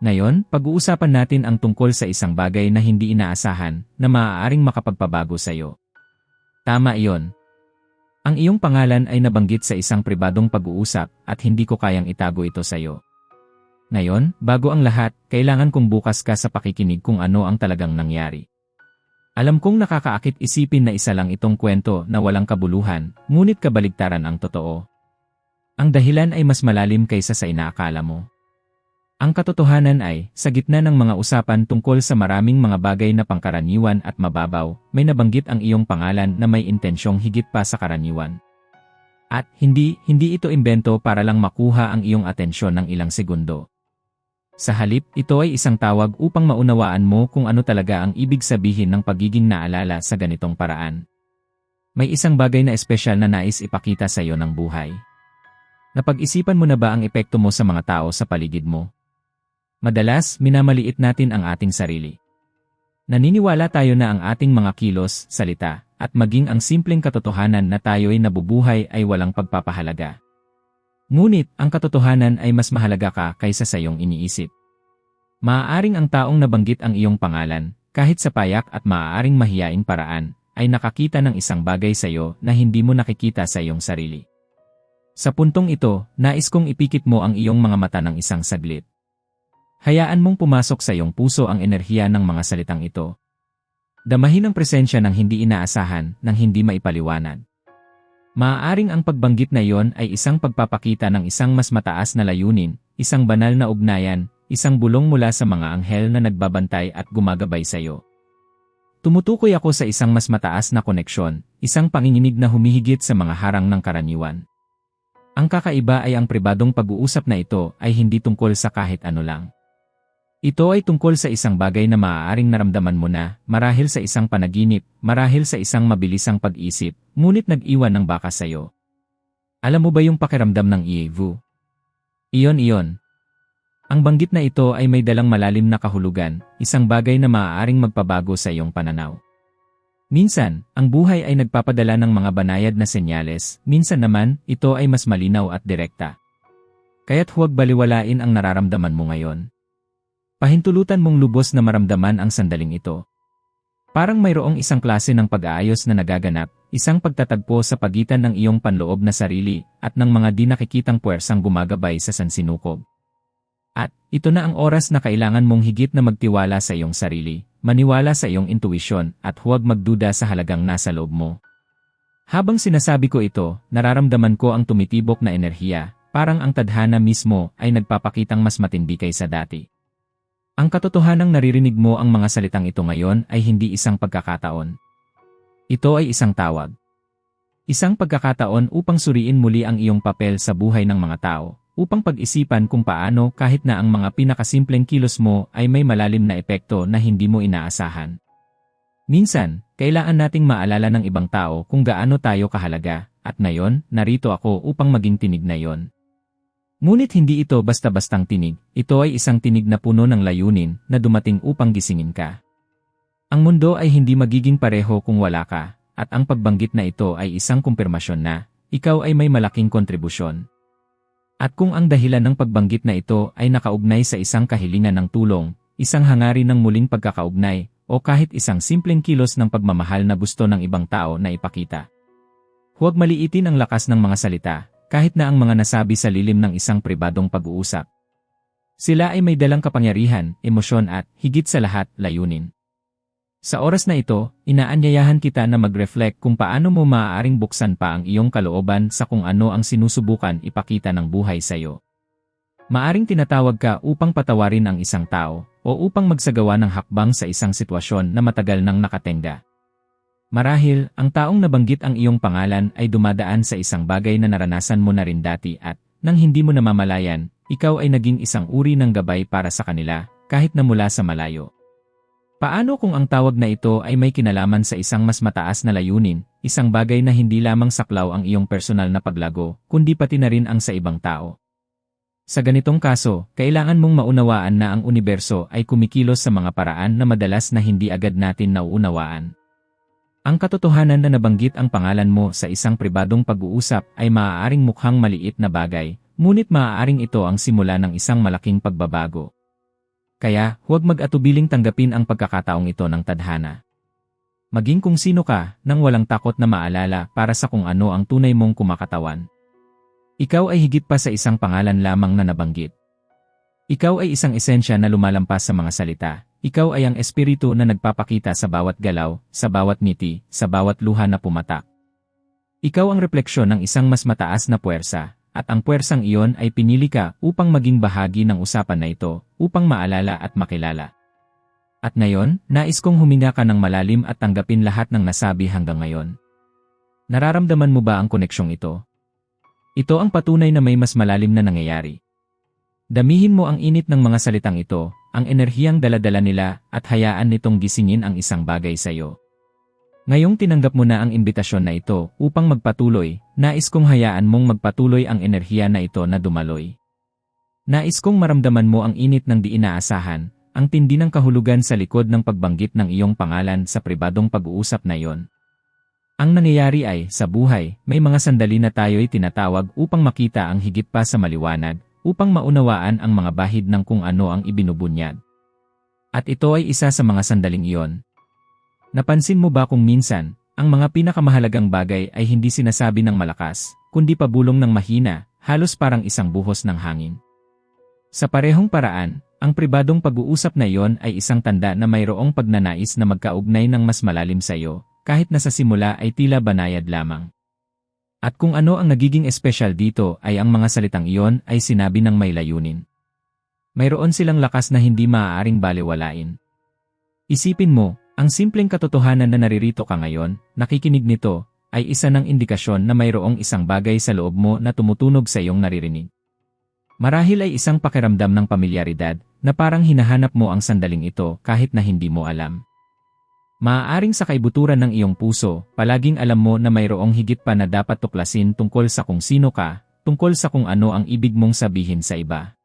Ngayon, pag-uusapan natin ang tungkol sa isang bagay na hindi inaasahan na maaaring makapagpabago sa iyo. Tama iyon. Ang iyong pangalan ay nabanggit sa isang pribadong pag-uusap at hindi ko kayang itago ito sa iyo. Ngayon, bago ang lahat, kailangan kong bukas ka sa pakikinig kung ano ang talagang nangyari. Alam kong nakakaakit isipin na isa lang itong kwento na walang kabuluhan, ngunit kabaligtaran ang totoo. Ang dahilan ay mas malalim kaysa sa inaakala mo. Ang katotohanan ay, sa gitna ng mga usapan tungkol sa maraming mga bagay na pangkaraniwan at mababaw, may nabanggit ang iyong pangalan na may intensyong higit pa sa karaniwan. At hindi, hindi ito imbento para lang makuha ang iyong atensyon ng ilang segundo. Sa halip, ito ay isang tawag upang maunawaan mo kung ano talaga ang ibig sabihin ng pagiging naalala sa ganitong paraan. May isang bagay na espesyal na nais ipakita sa iyo ng buhay. Napag-isipan mo na ba ang epekto mo sa mga tao sa paligid mo? Madalas, minamaliit natin ang ating sarili. Naniniwala tayo na ang ating mga kilos, salita, at maging ang simpleng katotohanan na tayo'y nabubuhay ay walang pagpapahalaga. Ngunit, ang katotohanan ay mas mahalaga ka kaysa sa iyong iniisip. Maaaring ang taong nabanggit ang iyong pangalan, kahit sa payak at maaaring mahiyaing paraan, ay nakakita ng isang bagay sa iyo na hindi mo nakikita sa iyong sarili. Sa puntong ito, nais kong ipikit mo ang iyong mga mata ng isang saglit. Hayaan mong pumasok sa iyong puso ang enerhiya ng mga salitang ito. Damahin ang presensya ng hindi inaasahan, ng hindi maipaliwanag. Maaaring ang pagbanggit na iyon ay isang pagpapakita ng isang mas mataas na layunin, isang banal na ugnayan, isang bulong mula sa mga anghel na nagbabantay at gumagabay sa iyo. Tumutukoy ako sa isang mas mataas na koneksyon, isang panginginig na humihigit sa mga harang ng karaniwan. Ang kakaiba ay ang pribadong pag-uusap na ito ay hindi tungkol sa kahit ano lang. Ito ay tungkol sa isang bagay na maaaring naramdaman mo na, marahil sa isang panaginip, marahil sa isang mabilisang pag-isip, ngunit nag-iwan ng baka sa iyo. Alam mo ba yung pakiramdam ng Ievu? Iyon iyon. Ang banggit na ito ay may dalang malalim na kahulugan, isang bagay na maaaring magpabago sa iyong pananaw. Minsan, ang buhay ay nagpapadala ng mga banayad na senyales, minsan naman, ito ay mas malinaw at direkta. Kaya't huwag baliwalain ang nararamdaman mo ngayon. Pahintulutan mong lubos na maramdaman ang sandaling ito. Parang mayroong isang klase ng pag-aayos na nagaganap, isang pagtatagpo sa pagitan ng iyong panloob na sarili at ng mga di nakikitang puwersang gumagabay sa sansinukob. At ito na ang oras na kailangan mong higit na magtiwala sa iyong sarili, maniwala sa iyong intuisyon at huwag magduda sa halagang nasa loob mo. Habang sinasabi ko ito, nararamdaman ko ang tumitibok na enerhiya, parang ang tadhana mismo ay nagpapakitang mas matindi kaysa dati. Ang katotohanang naririnig mo ang mga salitang ito ngayon ay hindi isang pagkakataon. Ito ay isang tawag. Isang pagkakataon upang suriin muli ang iyong papel sa buhay ng mga tao, upang pag-isipan kung paano kahit na ang mga pinakasimpleng kilos mo ay may malalim na epekto na hindi mo inaasahan. Minsan, kailangan nating maalala ng ibang tao kung gaano tayo kahalaga, at ngayon, narito ako upang maging tinig na yon. Ngunit hindi ito basta-bastang tinig, ito ay isang tinig na puno ng layunin na dumating upang gisingin ka. Ang mundo ay hindi magiging pareho kung wala ka, at ang pagbanggit na ito ay isang kumpirmasyon na, ikaw ay may malaking kontribusyon. At kung ang dahilan ng pagbanggit na ito ay nakaugnay sa isang kahilingan ng tulong, isang hangarin ng muling pagkakaugnay, o kahit isang simpleng kilos ng pagmamahal na gusto ng ibang tao na ipakita. Huwag maliitin ang lakas ng mga salita, kahit na ang mga nasabi sa lilim ng isang pribadong pag-uusap. Sila ay may dalang kapangyarihan, emosyon at, higit sa lahat, layunin. Sa oras na ito, inaanyayahan kita na mag-reflect kung paano mo maaaring buksan pa ang iyong kalooban sa kung ano ang sinusubukan ipakita ng buhay sa iyo. Maaring tinatawag ka upang patawarin ang isang tao, o upang magsagawa ng hakbang sa isang sitwasyon na matagal nang nakatenga. Marahil, ang taong nabanggit ang iyong pangalan ay dumadaan sa isang bagay na naranasan mo na rin dati at, nang hindi mo namamalayan, ikaw ay naging isang uri ng gabay para sa kanila, kahit na mula sa malayo. Paano kung ang tawag na ito ay may kinalaman sa isang mas mataas na layunin, isang bagay na hindi lamang saklaw ang iyong personal na paglago, kundi pati na rin ang sa ibang tao? Sa ganitong kaso, kailangan mong maunawaan na ang universo ay kumikilos sa mga paraan na madalas na hindi agad natin nauunawaan. Ang katotohanan na nabanggit ang pangalan mo sa isang pribadong pag-uusap ay maaaring mukhang maliit na bagay, ngunit maaaring ito ang simula ng isang malaking pagbabago. Kaya, huwag mag-atubiling tanggapin ang pagkakataong ito ng tadhana. Maging kung sino ka, nang walang takot na maalala para sa kung ano ang tunay mong kumakatawan. Ikaw ay higit pa sa isang pangalan lamang na nabanggit. Ikaw ay isang esensya na lumalampas sa mga salita. Ikaw ay ang espiritu na nagpapakita sa bawat galaw, sa bawat ngiti, sa bawat luha na pumatak. Ikaw ang refleksyon ng isang mas mataas na puwersa, at ang puwersang iyon ay pinili ka upang maging bahagi ng usapan na ito, upang maalala at makilala. At ngayon, nais kong huminga ka ng malalim at tanggapin lahat ng nasabi hanggang ngayon. Nararamdaman mo ba ang koneksyong ito? Ito ang patunay na may mas malalim na nangyayari. Damihin mo ang init ng mga salitang ito, ang enerhiyang daladala nila, at hayaan nitong gisingin ang isang bagay sa iyo. Ngayong tinanggap mo na ang imbitasyon na ito upang magpatuloy, nais kong hayaan mong magpatuloy ang enerhiya na ito na dumaloy. Nais kong maramdaman mo ang init ng di inaasahan, ang tindi ng kahulugan sa likod ng pagbanggit ng iyong pangalan sa pribadong pag-uusap na iyon. Ang nangyayari ay, sa buhay, may mga sandali na tayo'y tinatawag upang makita ang higit pa sa maliwanag, upang maunawaan ang mga bahid ng kung ano ang ibinubunyag. At ito ay isa sa mga sandaling iyon. Napansin mo ba kung minsan, ang mga pinakamahalagang bagay ay hindi sinasabi ng malakas, kundi pabulong ng mahina, halos parang isang buhos ng hangin. Sa parehong paraan, ang pribadong pag-uusap na iyon ay isang tanda na mayroong pagnanais na magkaugnay ng mas malalim sa iyo, kahit na sa simula ay tila banayad lamang. At kung ano ang nagiging espesyal dito ay ang mga salitang iyon ay sinabi ng may layunin. Mayroon silang lakas na hindi maaaring baliwalain. Isipin mo, ang simpleng katotohanan na naririto ka ngayon, nakikinig nito, ay isa ng indikasyon na mayroong isang bagay sa loob mo na tumutunog sa iyong naririnig. Marahil ay isang pakiramdam ng pamilyaridad na parang hinahanap mo ang sandaling ito kahit na hindi mo alam. Maaaring sa kaibuturan ng iyong puso, palaging alam mo na mayroong higit pa na dapat tuklasin tungkol sa kung sino ka, tungkol sa kung ano ang ibig mong sabihin sa iba.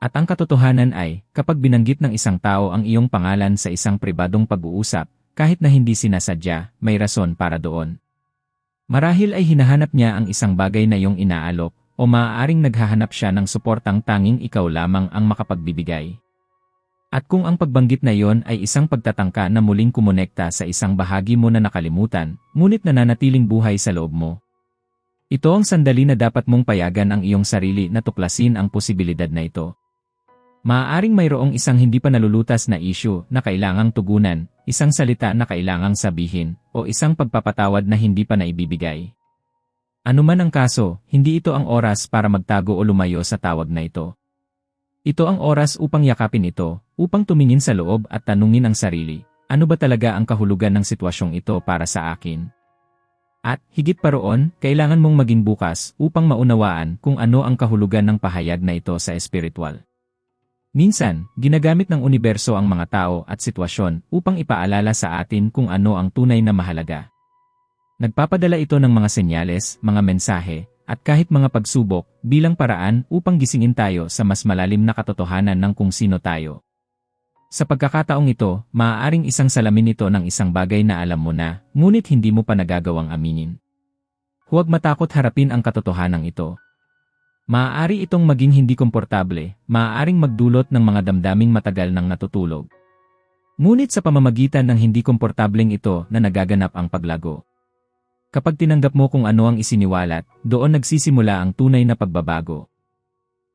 At ang katotohanan ay, kapag binanggit ng isang tao ang iyong pangalan sa isang pribadong pag-uusap, kahit na hindi sinasadya, may rason para doon. Marahil ay hinahanap niya ang isang bagay na iyong inaalok, o maaaring naghahanap siya ng suportang tanging ikaw lamang ang makapagbibigay. At kung ang pagbanggit na iyon ay isang pagtatangka na muling kumonekta sa isang bahagi mo na nakalimutan, ngunit nananatiling buhay sa loob mo. Ito ang sandali na dapat mong payagan ang iyong sarili na tuklasin ang posibilidad na ito. Maaaring mayroong isang hindi pa nalulutas na issue na kailangang tugunan, isang salita na kailangang sabihin, o isang pagpapatawad na hindi pa naibibigay. Ano man ang kaso, hindi ito ang oras para magtago o lumayo sa tawag na ito. Ito ang oras upang yakapin ito, upang tumingin sa loob at tanungin ang sarili, ano ba talaga ang kahulugan ng sitwasyong ito para sa akin? At, higit pa roon, kailangan mong maging bukas upang maunawaan kung ano ang kahulugan ng pahayag na ito sa espiritual. Minsan, ginagamit ng universo ang mga tao at sitwasyon upang ipaalala sa atin kung ano ang tunay na mahalaga. Nagpapadala ito ng mga senyales, mga mensahe, at kahit mga pagsubok bilang paraan upang gisingin tayo sa mas malalim na katotohanan ng kung sino tayo. Sa pagkakataong ito, maaaring isang salamin ito ng isang bagay na alam mo na, ngunit hindi mo pa nagagawang aminin. Huwag matakot harapin ang katotohanan ito. Maaari itong maging hindi komportable, maaaring magdulot ng mga damdaming matagal nang natutulog. Ngunit sa pamamagitan ng hindi komportableng ito na nagaganap ang paglago. Kapag tinanggap mo kung ano ang isiniwalat, doon nagsisimula ang tunay na pagbabago.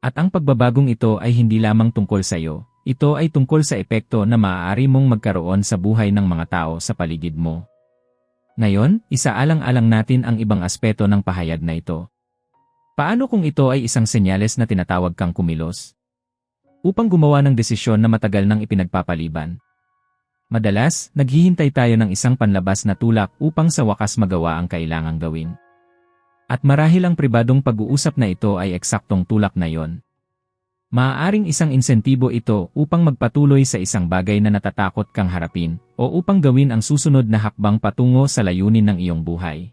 At ang pagbabagong ito ay hindi lamang tungkol sa iyo, ito ay tungkol sa epekto na maaari mong magkaroon sa buhay ng mga tao sa paligid mo. Ngayon, isaalang-alang natin ang ibang aspeto ng pahayag na ito. Paano kung ito ay isang senyales na tinatawag kang kumilos? Upang gumawa ng desisyon na matagal nang ipinagpapaliban, Madalas, naghihintay tayo ng isang panlabas na tulak upang sa wakas magawa ang kailangang gawin. At marahil ang pribadong pag-uusap na ito ay eksaktong tulak na yon. Maaaring isang insentibo ito upang magpatuloy sa isang bagay na natatakot kang harapin o upang gawin ang susunod na hakbang patungo sa layunin ng iyong buhay.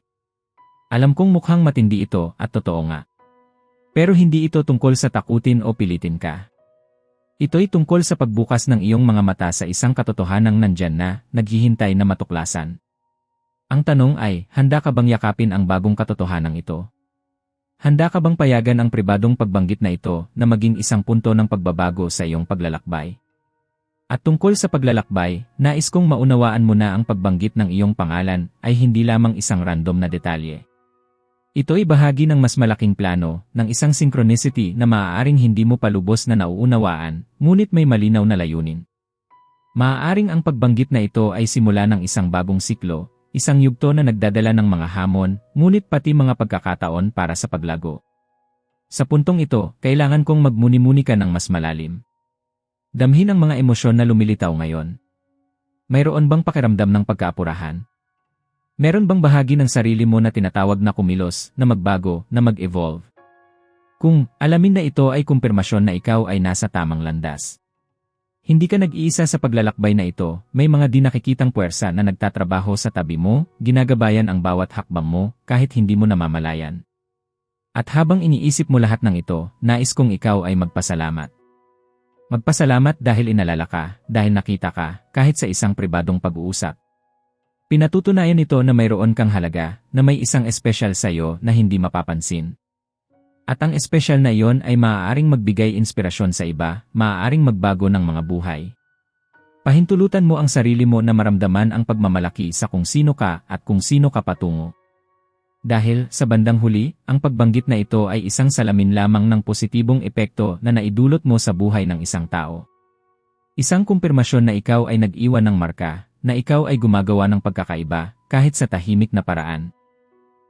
Alam kong mukhang matindi ito at totoo nga. Pero hindi ito tungkol sa takutin o pilitin ka. Ito'y tungkol sa pagbukas ng iyong mga mata sa isang katotohanang nandyan na, naghihintay na matuklasan. Ang tanong ay, handa ka bang yakapin ang bagong katotohanan ito? Handa ka bang payagan ang pribadong pagbanggit na ito na maging isang punto ng pagbabago sa iyong paglalakbay? At tungkol sa paglalakbay, nais kong maunawaan mo na ang pagbanggit ng iyong pangalan ay hindi lamang isang random na detalye. Ito ay bahagi ng mas malaking plano, ng isang synchronicity na maaaring hindi mo palubos na nauunawaan, ngunit may malinaw na layunin. Maaaring ang pagbanggit na ito ay simula ng isang bagong siklo, isang yugto na nagdadala ng mga hamon, ngunit pati mga pagkakataon para sa paglago. Sa puntong ito, kailangan kong magmuni-muni ka ng mas malalim. Damhin ang mga emosyon na lumilitaw ngayon. Mayroon bang pakiramdam ng pagkaapurahan? Meron bang bahagi ng sarili mo na tinatawag na kumilos, na magbago, na mag-evolve? Kung alamin na ito ay kumpirmasyon na ikaw ay nasa tamang landas. Hindi ka nag-iisa sa paglalakbay na ito, may mga di nakikitang puwersa na nagtatrabaho sa tabi mo, ginagabayan ang bawat hakbang mo, kahit hindi mo namamalayan. At habang iniisip mo lahat ng ito, nais kong ikaw ay magpasalamat. Magpasalamat dahil inalala ka, dahil nakita ka, kahit sa isang pribadong pag-uusap. Pinatutunayan nito na mayroon kang halaga, na may isang espesyal sa iyo na hindi mapapansin. At ang espesyal na iyon ay maaaring magbigay inspirasyon sa iba, maaaring magbago ng mga buhay. Pahintulutan mo ang sarili mo na maramdaman ang pagmamalaki sa kung sino ka at kung sino ka patungo. Dahil, sa bandang huli, ang pagbanggit na ito ay isang salamin lamang ng positibong epekto na naidulot mo sa buhay ng isang tao. Isang kumpirmasyon na ikaw ay nag-iwan ng marka, na ikaw ay gumagawa ng pagkakaiba, kahit sa tahimik na paraan.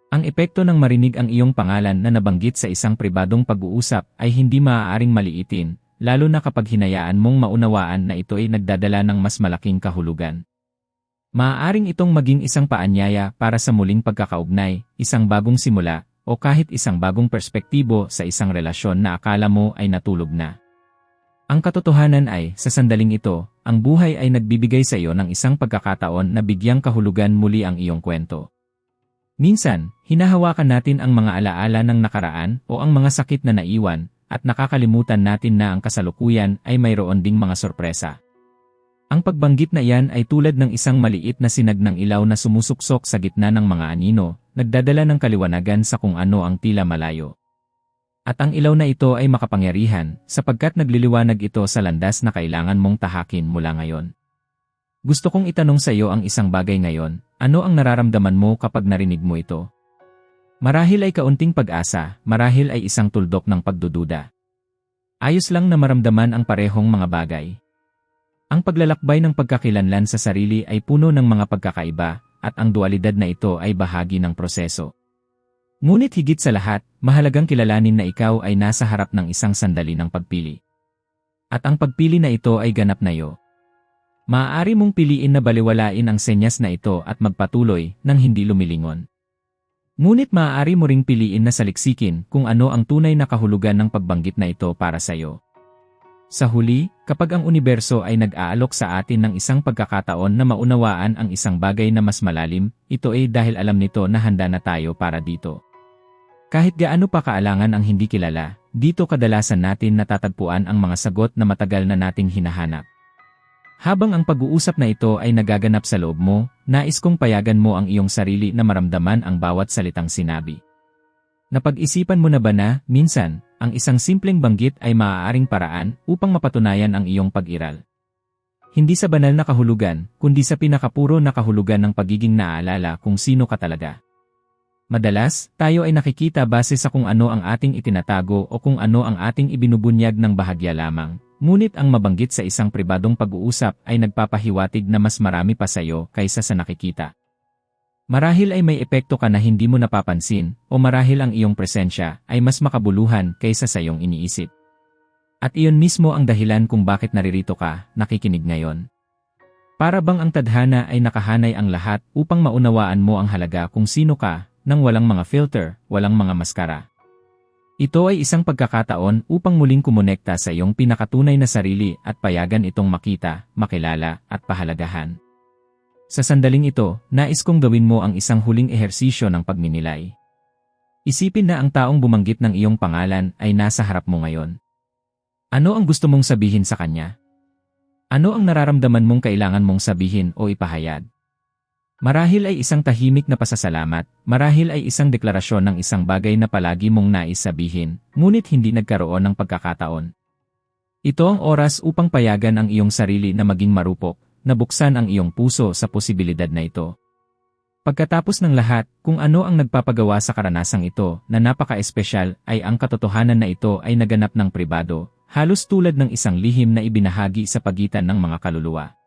Ang epekto ng marinig ang iyong pangalan na nabanggit sa isang pribadong pag-uusap ay hindi maaaring maliitin, lalo na kapag hinayaan mong maunawaan na ito ay nagdadala ng mas malaking kahulugan. Maaaring itong maging isang paanyaya para sa muling pagkakaugnay, isang bagong simula, o kahit isang bagong perspektibo sa isang relasyon na akala mo ay natulog na. Ang katotohanan ay, sa sandaling ito, ang buhay ay nagbibigay sa iyo ng isang pagkakataon na bigyang kahulugan muli ang iyong kwento. Minsan, hinahawakan natin ang mga alaala ng nakaraan o ang mga sakit na naiwan, at nakakalimutan natin na ang kasalukuyan ay mayroon ding mga sorpresa. Ang pagbanggit na iyan ay tulad ng isang maliit na sinag ng ilaw na sumusuksok sa gitna ng mga anino, nagdadala ng kaliwanagan sa kung ano ang tila malayo. At ang ilaw na ito ay makapangyarihan, sapagkat nagliliwanag ito sa landas na kailangan mong tahakin mula ngayon. Gusto kong itanong sa iyo ang isang bagay ngayon, ano ang nararamdaman mo kapag narinig mo ito? Marahil ay kaunting pag-asa, marahil ay isang tuldok ng pagdududa. Ayos lang na maramdaman ang parehong mga bagay. Ang paglalakbay ng pagkakilanlan sa sarili ay puno ng mga pagkakaiba, at ang dualidad na ito ay bahagi ng proseso. Ngunit higit sa lahat, mahalagang kilalanin na ikaw ay nasa harap ng isang sandali ng pagpili. At ang pagpili na ito ay ganap na iyo. Maaari mong piliin na baliwalain ang senyas na ito at magpatuloy nang hindi lumilingon. Ngunit maaari mo ring piliin na saliksikin kung ano ang tunay na kahulugan ng pagbanggit na ito para sa iyo. Sa huli, kapag ang universo ay nag-aalok sa atin ng isang pagkakataon na maunawaan ang isang bagay na mas malalim, ito ay dahil alam nito na handa na tayo para dito. Kahit gaano pa kaalangan ang hindi kilala, dito kadalasan natin natatagpuan ang mga sagot na matagal na nating hinahanap. Habang ang pag-uusap na ito ay nagaganap sa loob mo, nais kong payagan mo ang iyong sarili na maramdaman ang bawat salitang sinabi. Napag-isipan mo na ba na, minsan, ang isang simpleng banggit ay maaaring paraan upang mapatunayan ang iyong pag-iral. Hindi sa banal na kahulugan, kundi sa pinakapuro na kahulugan ng pagiging naaalala kung sino ka talaga. Madalas, tayo ay nakikita base sa kung ano ang ating itinatago o kung ano ang ating ibinubunyag ng bahagya lamang. Ngunit ang mabanggit sa isang pribadong pag-uusap ay nagpapahiwatig na mas marami pa sa iyo kaysa sa nakikita. Marahil ay may epekto ka na hindi mo napapansin, o marahil ang iyong presensya ay mas makabuluhan kaysa sa iyong iniisip. At iyon mismo ang dahilan kung bakit naririto ka, nakikinig ngayon. Para bang ang tadhana ay nakahanay ang lahat upang maunawaan mo ang halaga kung sino ka, nang walang mga filter, walang mga maskara. Ito ay isang pagkakataon upang muling kumonekta sa iyong pinakatunay na sarili at payagan itong makita, makilala, at pahalagahan. Sa sandaling ito, nais kong gawin mo ang isang huling ehersisyo ng pagninilay. Isipin na ang taong bumanggit ng iyong pangalan ay nasa harap mo ngayon. Ano ang gusto mong sabihin sa kanya? Ano ang nararamdaman mong kailangan mong sabihin o ipahayag? Marahil ay isang tahimik na pasasalamat, marahil ay isang deklarasyon ng isang bagay na palagi mong nais sabihin, ngunit hindi nagkaroon ng pagkakataon. Ito ang oras upang payagan ang iyong sarili na maging marupok, na buksan ang iyong puso sa posibilidad na ito. Pagkatapos ng lahat, kung ano ang nagpapagawa sa karanasang ito na napaka-espesyal ay ang katotohanan na ito ay naganap ng pribado, halos tulad ng isang lihim na ibinahagi sa pagitan ng mga kaluluwa.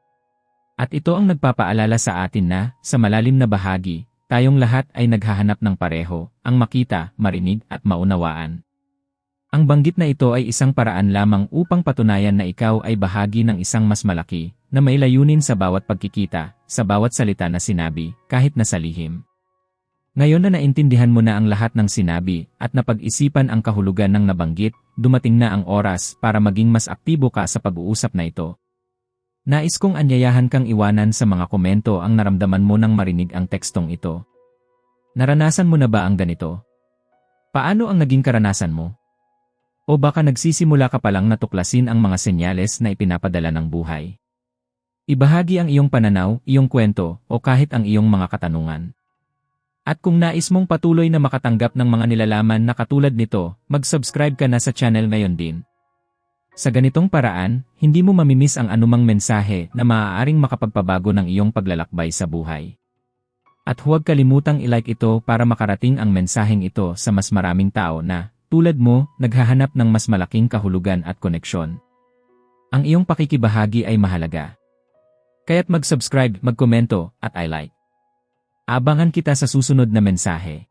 At ito ang nagpapaalala sa atin na, sa malalim na bahagi, tayong lahat ay naghahanap ng pareho, ang makita, marinig at maunawaan. Ang banggit na ito ay isang paraan lamang upang patunayan na ikaw ay bahagi ng isang mas malaki, na may layunin sa bawat pagkikita, sa bawat salita na sinabi, kahit na sa lihim. Ngayon na naintindihan mo na ang lahat ng sinabi at napag-isipan ang kahulugan ng nabanggit, dumating na ang oras para maging mas aktibo ka sa pag-uusap na ito. Nais kong anyayahan kang iwanan sa mga komento ang naramdaman mo nang marinig ang tekstong ito. Naranasan mo na ba ang ganito? Paano ang naging karanasan mo? O baka nagsisimula ka palang natuklasin ang mga senyales na ipinapadala ng buhay? Ibahagi ang iyong pananaw, iyong kwento, o kahit ang iyong mga katanungan. At kung nais mong patuloy na makatanggap ng mga nilalaman na katulad nito, mag-subscribe ka na sa channel ngayon din. Sa ganitong paraan, hindi mo mamimiss ang anumang mensahe na maaaring makapagpabago ng iyong paglalakbay sa buhay. At huwag kalimutang ilike ito para makarating ang mensaheng ito sa mas maraming tao na, tulad mo, naghahanap ng mas malaking kahulugan at koneksyon. Ang iyong pakikibahagi ay mahalaga. Kaya't mag-subscribe, magkomento, at I like. Abangan kita sa susunod na mensahe.